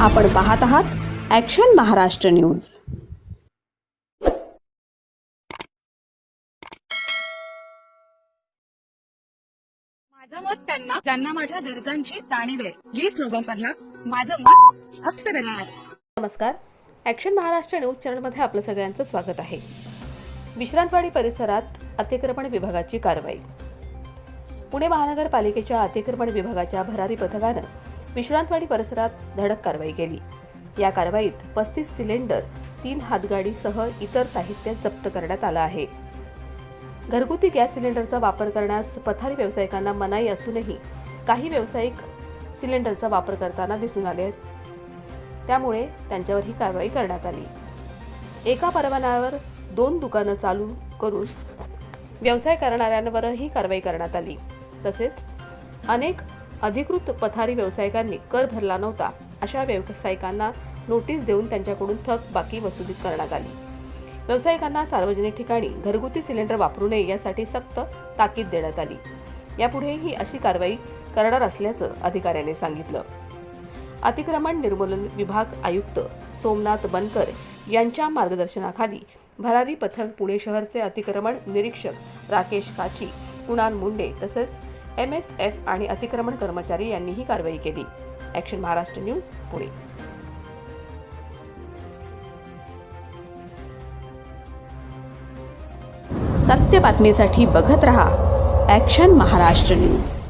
आपण पाहत आहात ॲक्शन महाराष्ट्र न्यूज माझं मत त्यांना ज्यांना माझ्या गरजांची जाणीव आहे जी स्लोगन करणार माझं मत फक्त देणार नमस्कार. ॲक्शन महाराष्ट्र न्यूज चॅनलमध्ये आपलं सगळ्यांचं स्वागत आहे. विश्रांतवाडी परिसरात अतिक्रमण विभागाची कारवाई. पुणे महानगरपालिकेच्या अतिक्रमण विभागाच्या भरारी पथकानं विश्रांतवाडी परिसरात धडक कारवाई केली. या कारवाईत पस्तीस सिलेंडर तीन हातगाडीसह इतर साहित्य जप्त करण्यात आलं आहे. घरगुती गॅस सिलेंडरचा वापर करण्यास पथारी व्यावसायिकांना मनाई असूनही काही व्यावसायिक सिलेंडरचा वापर करताना दिसून आले आहेत. त्यामुळे त्यांच्यावर ही कारवाई करण्यात आली. एका परवान्यावर दोन दुकानं चालू करून व्यवसाय करणाऱ्यांवरही कारवाई करण्यात आली. तसेच अनेक अधिकृत पथारी व्यावसायिकांनी कर भरला नव्हता. अशा व्यावसायिकांना नोटीस देऊन त्यांच्याकडून थक बाकी वसुली करण्यात आली. व्यावसायिकांना सार्वजनिक ठिकाणी घरगुती सिलेंडर वापरू नये यासाठी सक्त ताकीद देण्यात आली. यापुढेही अशी कारवाई करणार असल्याचं अधिकाऱ्याने सांगितलं. अतिक्रमण निर्मूलन विभाग आयुक्त सोमनाथ बनकर यांच्या मार्गदर्शनाखाली भरारी पथक पुणे शहरचे अतिक्रमण निरीक्षक राकेश काची कुणाल मुंडे तसेच एम एस एफ आणि अतिक्रमण कर्मचारी यांनी ही कारवाई केली. Action Maharashtra news Pune. सत्य बातमीसाठी बघत रहा ॲक्शन महाराष्ट्र न्यूज